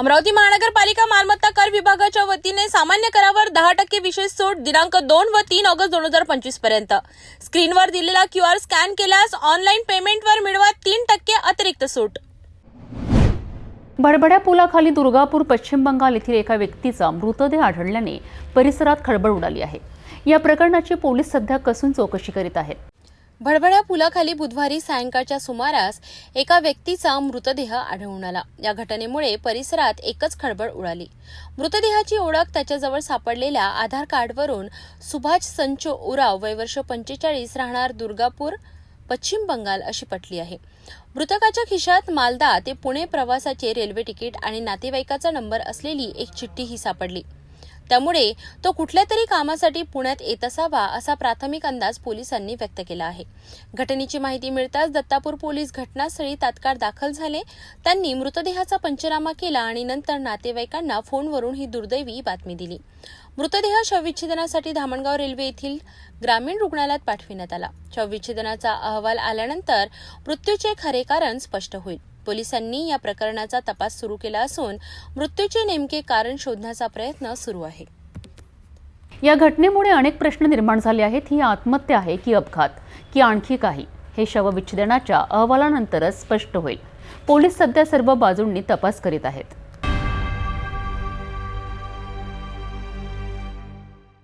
अमरावती महानगरपालिका मालमत्ता कर विभागाच्या वतीने सामान्य करावर दहा टक्के विशेष सूट दिनांक दोन व तीन ऑगस्ट दोन हजार पंचवीसपर्यंत. स्क्रीनवर दिलेला क्यू आर स्कॅन केल्यास ऑनलाईन पेमेंटवर मिळवा तीन टक्के अतिरिक्त सूट. भडभड्या पुलाखाली दुर्गापूर पश्चिम बंगाल येथील एका व्यक्तीचा मृतदेह आढळल्याने परिसरात खळबळ उडाली आहे. या प्रकरणाची पोलीस सध्या कसून चौकशी करीत आहेत. भडभड्या पुलाखाली बुधवारी सायंकाळच्या सुमारास एका व्यक्तीचा मृतदेह आढळून आला. या घटनेमुळे परिसरात एकच खळबळ उडाली. मृतदेहाची ओळख त्याच्याजवळ सापडलेल्या आधार कार्डवरून सुभाष संचो उराव वयवर्ष पंचेचाळीस राहणार दुर्गापूर पश्चिम बंगाल अशी पटली आहे. मृतकाच्या खिशात मालदा ते पुणे प्रवासाचे रेल्वे तिकीट आणि नातेवाईकाचा नंबर असलेली एक चिठ्ठीही सापडली. त्यामुळे तो कुठल्या तरी कामासाठी पुण्यात येत असावा असा प्राथमिक अंदाज पोलिसांनी व्यक्त केला आहे. घटनेची माहिती मिळताच दत्तापूर पोलीस घटनास्थळी तात्काळ दाखल झाले. त्यांनी मृतदेहाचा पंचनामा केला आणि नंतर नातेवाईकांना फोनवरून ही दुर्दैवी बातमी दिली. मृतदेह शवविच्छेदनासाठी धामणगाव रेल्वे येथील ग्रामीण रुग्णालयात पाठविण्यात आला. शवविच्छेदनाचा अहवाल आल्यानंतर मृत्यूचे खरे कारण स्पष्ट होईल. पोलिसांनी या प्रकरणाचा तपास सुरू केला असून मृत्यूचे नेमके कारण शोधण्याचा प्रयत्न सुरू आहे. या घटनेमुळे अनेक प्रश्न निर्माण झाले आहेत. ही आत्महत्या आहे की अपघात? की आणखी काही? हे शवविच्छेदनाच्या अहवालानंतरच स्पष्ट होईल. पोलीस सध्या सर्व बाजूंनी तपास करीत आहेत.